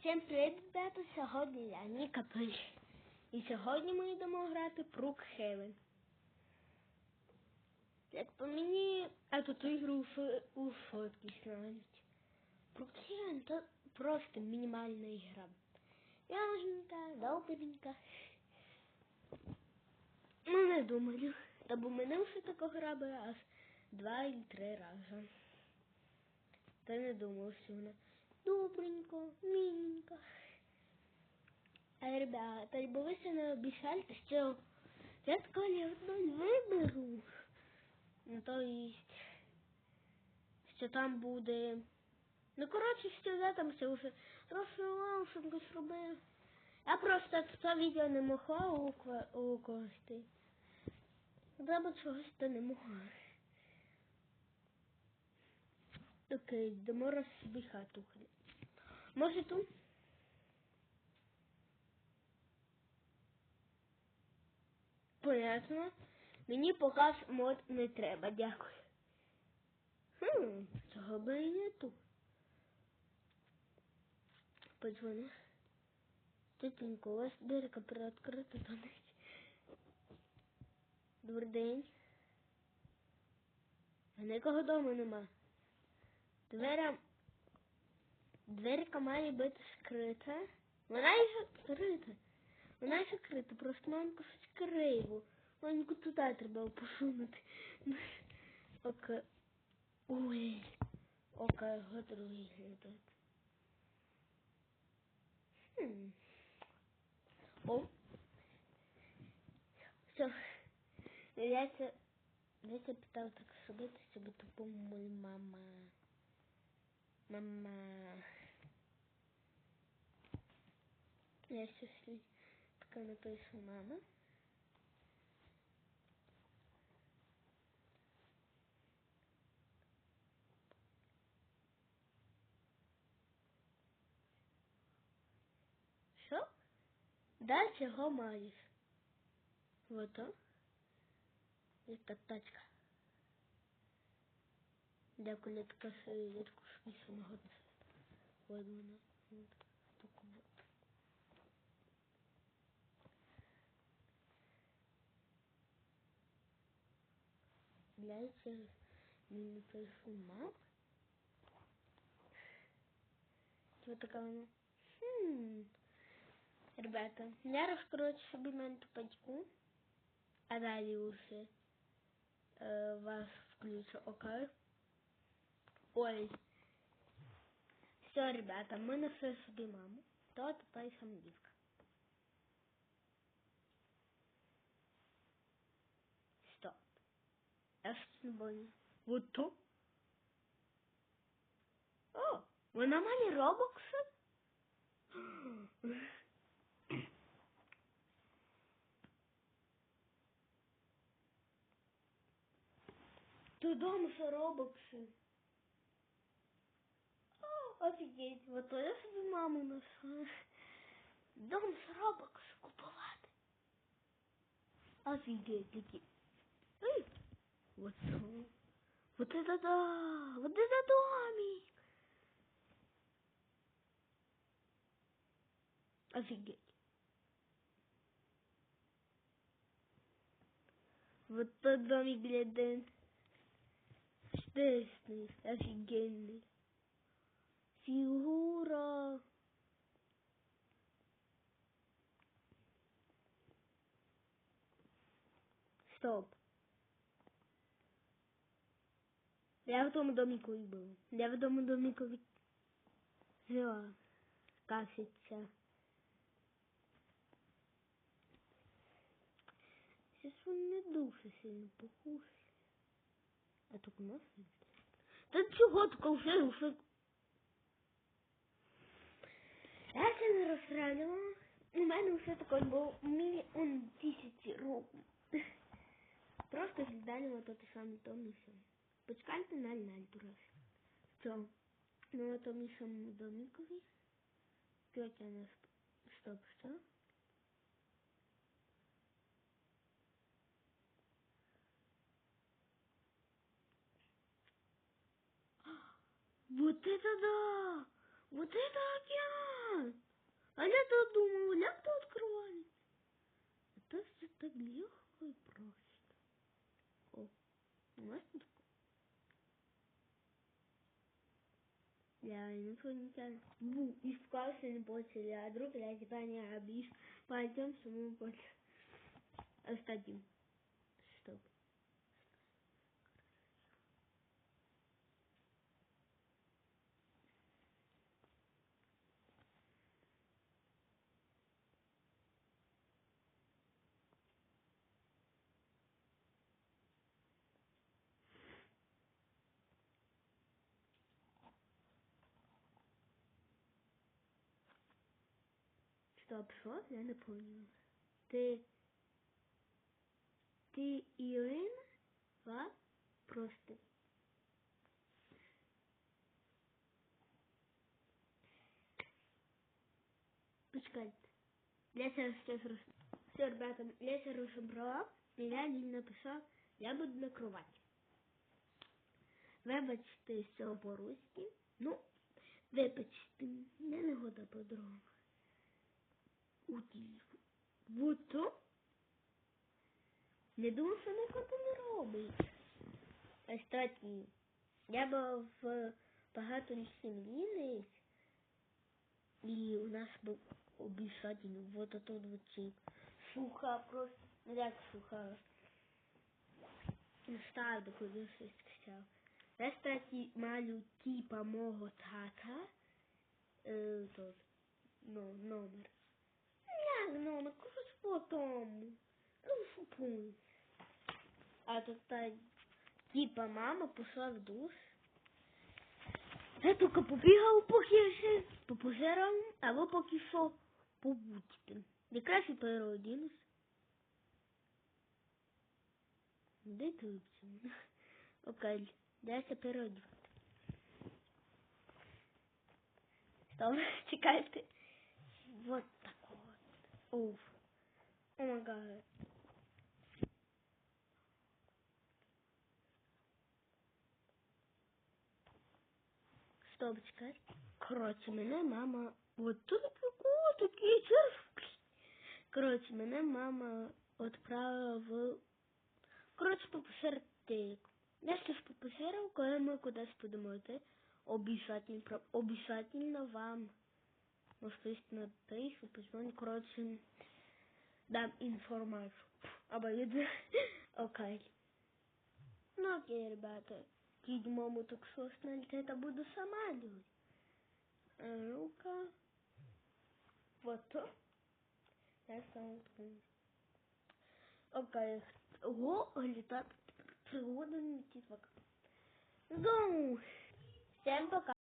Всім привіт, ребята! Сьогодні я Ніка Пиль. І сьогодні ми йдемо грати Brookhaven. Як по мені, эту ігру ф- у фотки знають. Brookhaven то просто мінімальна ігра. Яжненька, добренька. Ну, не думаю. Та бо мене вже така гра би аж два і три рази. Та не думав, що вона добренько, миленько. А, ребята, бо ви ще не обіцяйте, що я коли одну виберу, ну то есть, що там буде. Ну, коротше, що я там все вже розсилав, щоб щось робив. Я просто це відео не могла укла- укласти. Треба чогось то не могла. Окей, йдемо раз собі хату. Може тут? Понятно. Мені показ мод не треба, дякую. Хм, цього би і не тут. Подзвони. Тетенько, у вас дирка приоткрита до них. Добрий день. А нікого вдома нема. Дверя... Дверка має бути скрита. Вона і закрита. Вона і закрита, просто маленько щось криво. Маленько туди треба посунути. Ока. Ой. Ока готовий тут. Хм. О. Все. Я це... Я це питав так зробити, щоб тупо мой мама. Мама. Я сейчас така напишу мама. Що? Да, чого маєш? Вот то. Яка тачка. Дякую, така рідку смішного. Ой, вона. От, таку от. Является мини мап. Вот такая она. Хм. Ребята, я раскрою собі мене тупочку. А далі уже вас включу, окей? Ой. Все, ребята, ми нашли собі маму. То тепер самодівка. Стоп. Я ж не боюсь. Вот то? О, вона має робокси? Ты дом с робоксы. О, офигеть, вот то я собі маму нашла. Дом з робокс купувати. Офигеть, такі. Эй, вот то. Вот это да, вот это домик. Офигеть. Вот тот домик, блядь, Чудесный, офигенный. Фигура. Стоп. Я в тому домику і був. Я в тому домику від... жила. Каситься. Сейчас он не дуже сильно похож. А так у нас Та чого таке вже вже? Я це не розстрілювала. У мене все таке було мільйон тисяч років. Просто глядали вот это саме то і все. Почекайте на Нальтурас. Що? Ну, это ми самому домикові. Тетя нас... Стоп, що? Вот это да! Вот это океан! А я тут як тут А Это все так легко и просто. О, у нас тут Я инопланетян. Бу, искался не почали, а друг я тебя не обижу. Пойдем самому больше. Остадим. Стоп. Стоп, що? Я не поняла. Ти... Ти Ірина? Ва? Просто. Почекайте. Я сейчас сейчас рас... Все, ребята, я сейчас разобрала, и я їм написав, я буду на кровати. Вибачте, все по-руськи. Ну, вибачте, я не года по-другому. Уді. Вот то? Не думав, що ніхто не робить. Кстати, я був в багатій сім'ї і у нас був обіцянний вот этот вот суха, просто ну, як суха. Став до куди щось сказав. Я, кстати, маю типа мого тата, е, тот, ну, номер. Номер? Кажуть потом. Ну, фупуй. А тут типа мама пішла в душ. Я тільки побігав, поки ще попозирав, а ви поки що побудьте. Якраз і переодінусь. Де взяв? Окей, дайся переодівати. Стоп, чекайте. Вот. Уф. О май гад. Стоп, чекай. Коротше, мене мама... Вот тут такого такий. Коротше, мене мама відправила в... Коротше, попосередник. Я щось попосерив, коли ми кудись будемо йти. Обіцательно, про- обіцательно вам розповісти на тису, позвоню, коротше, дам інформацію. Обоюдно. Окей. Ну окей, ребята. Дідь маму так що снальте, это буду сама делать. А ну-ка. Вот то. Я сам открою. Окей. Ого, летать пригода не типа. Ну, всем пока.